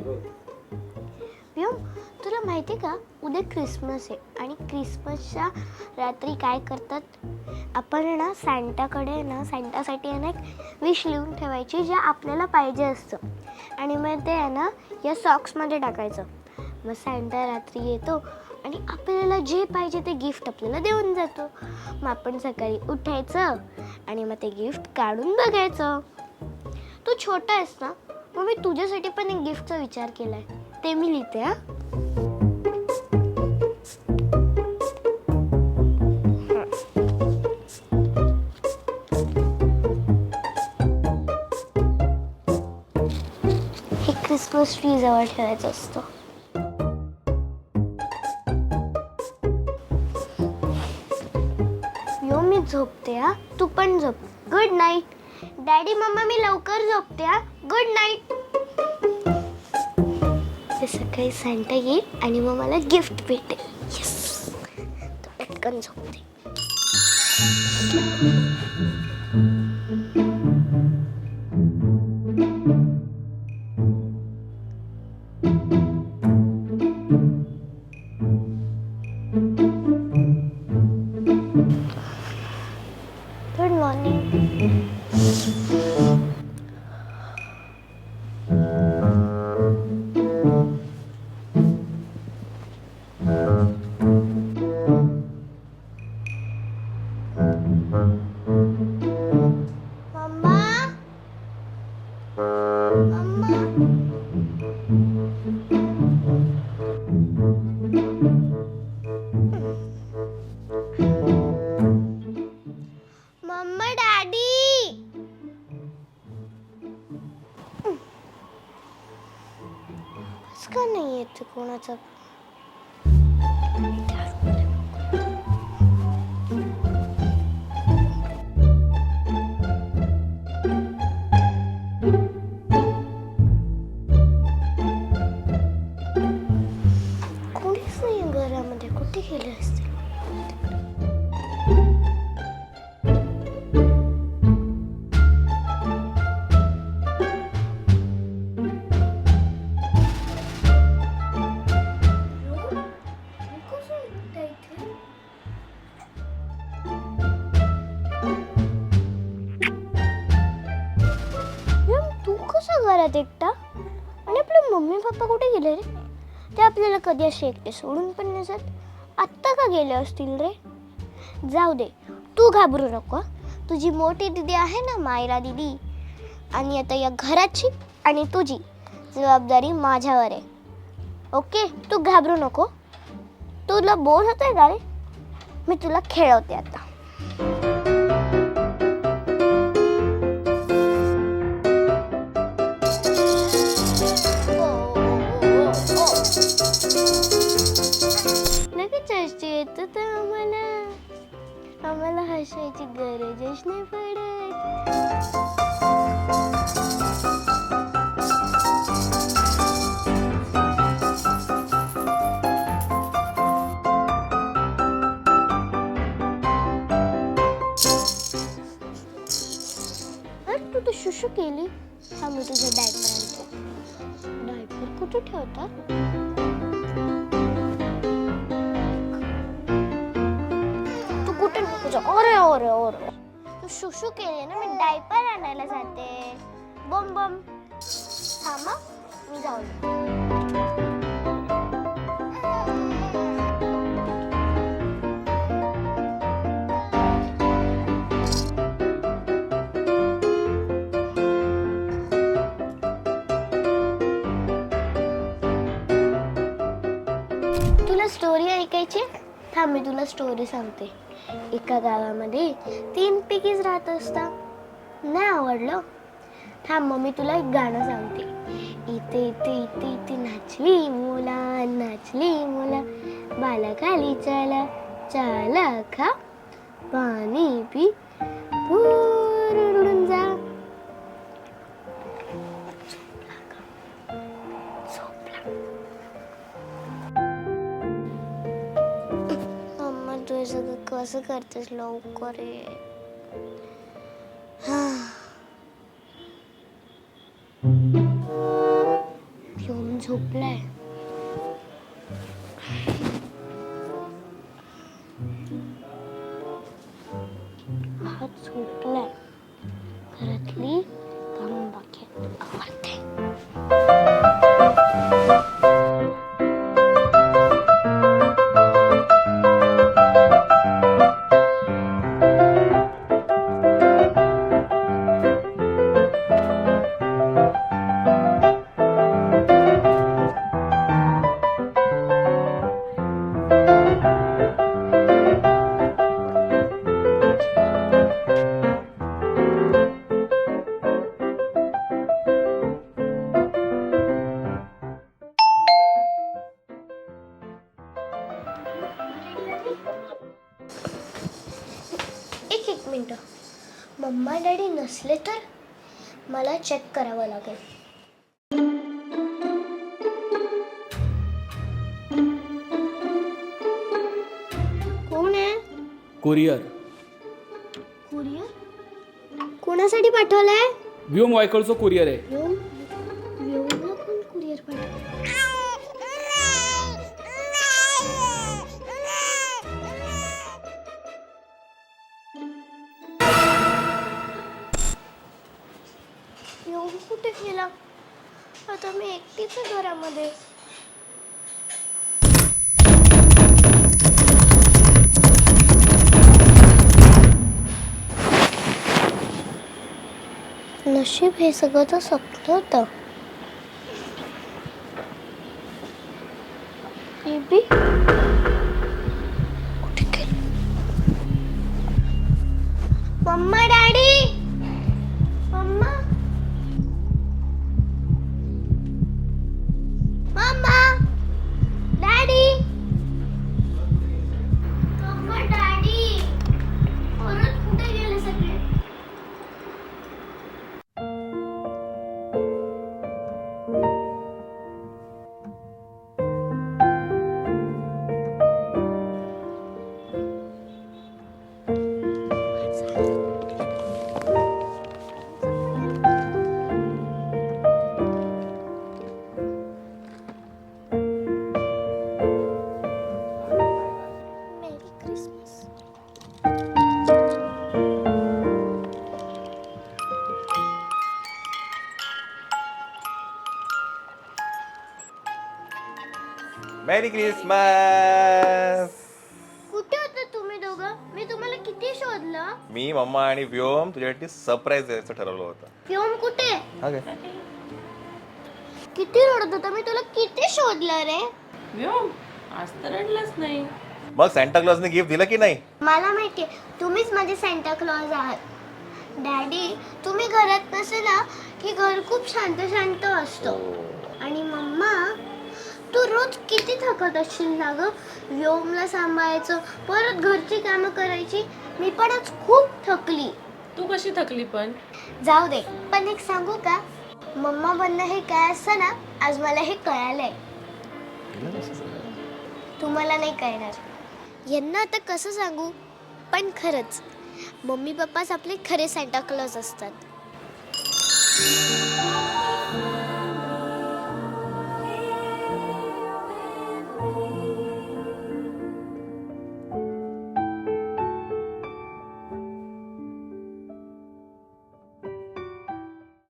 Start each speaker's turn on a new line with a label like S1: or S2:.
S1: व्योम तुला माहिती आहे का? उद्या क्रिसमस आहे आणि क्रिसमसच्या रात्री काय करतात? आपण ना सॅन्टाकडे ना सँटासाठी आहे ना एक विश लिहून ठेवायची जे आपल्याला पाहिजे असतं. आणि मग ते आहे ना या सॉक्समध्ये टाकायचं. मग सँटा रात्री येतो आणि आपल्याला जे पाहिजे ते गिफ्ट आपल्याला देऊन जातो. मग आपण सकाळी उठायचं आणि मग ते गिफ्ट काढून बघायचं. तू छोटा आहेस ना मग मी तुझ्यासाठी पण एक गिफ्टचा विचार केलाय. ते मी लिहिते हा. एक क्रिसमस ट्री जवळ ठेवायचं असतो. यो मी झोपते हा. तू पण झोप. गुड नाईट डॅडी मम्मा मी लवकर झोपते हा. गुड नाईट ते सकाळी सांता येईल आणि मग मला गिफ्ट भेटेल. येस पटकन झोपते. गुड मॉर्निंग कोणीच घरात एकटा आणि आपले मम्मी पप्पा कुठे गेले रे? ते आपल्याला कधी असे एकटे सोडून पण नसत आत्ता का गेले असतील रे? जाऊ दे तू घाबरू नको तुझी मोठी दिदी आहे ना मायरा दिदी? आणि आता या घराची आणि तुझी जबाबदारी माझ्यावर आहे. ओके? तू घाबरू नको. तुला बोर होत आहे का रे? मी तुला खेळवते आता. लगेच हसू येतं तर आम्हाला. आम्हाला हसायची गरजच नाही पडत. अरे तू तर शुशू केली. हा मी तुझं डायपर आणतो. डायपर कुठे ठेवतात कुठे नको जाऊ अरे अरे अरे तू शुशू केली ना मी डायपर आणायला जाते. बम बम. थांबा मी जाऊ तुला स्टोरी ऐकायची? थांब मी तुला स्टोरी सांगते. एका गावामध्ये तीन पिकीज राहत असतात. नाही आवडलं? थांब मग मी तुला एक गाणं सांगते. इथे इथे इथे इथे नाचली मुला नाचली मुला. बाला खाली चला चला खा. पाणी पी. भूर सगळं कसं करतेस लवकर ये. ह्यो व्योम झोपलाय. एक एक मिनटं. मम्मा डॅडी नसले तर मला चेक करावं लागेल. कोण आहे?
S2: कुरिअर.
S1: कुरिअर? कोणासाठी पाठवलंय?
S2: व्योम वायकळचं कुरिअर आहे.
S1: भाऊ कुठे गेला? आता मी एकटीच आहे घरामध्ये. नशीब हे सगळं तर स्वप्न होतं. बेबी?
S3: Merry Christmas.
S1: कुठे होते तुम्ही दोघं? मी तुम्हाला किती शोधलं?
S3: मी मम्मा आणि व्योम तुझ्यासाठी सरप्राईज द्यायचं ठरवलं होतं.
S1: पिऊन कुठे?
S3: हा काय
S1: किती रडत होता? मी तुला किती शोधलं रे?
S4: व्योम आज तर रडलाच नाही.
S3: मग सॅन्टा क्लॉजने गिफ्ट दिलं की नाही?
S1: मला माहितीये तुम्हीच माझे सेंटा क्लॉज आहात. डॅडी तुम्ही घरात नसे ना की घर खूप शांत शांत असतं आणि मम्मा तू रोज किती थकत असशील ना ग व्योमला सांभाळायचं परत घरची कामं करायची. मी पण आज खूप थकली.
S4: तू कशी थकली पण?
S1: जाऊ दे पण एक सांगू का? मम्मा बनणं हे काय असतं ना आज मला हे कळालंय. तुम्हाला नाही कळणार. यांना आता कसं सांगू? पण खरंच मम्मी पप्पाच आपले खरे सॅन्टा क्लॉज असतात.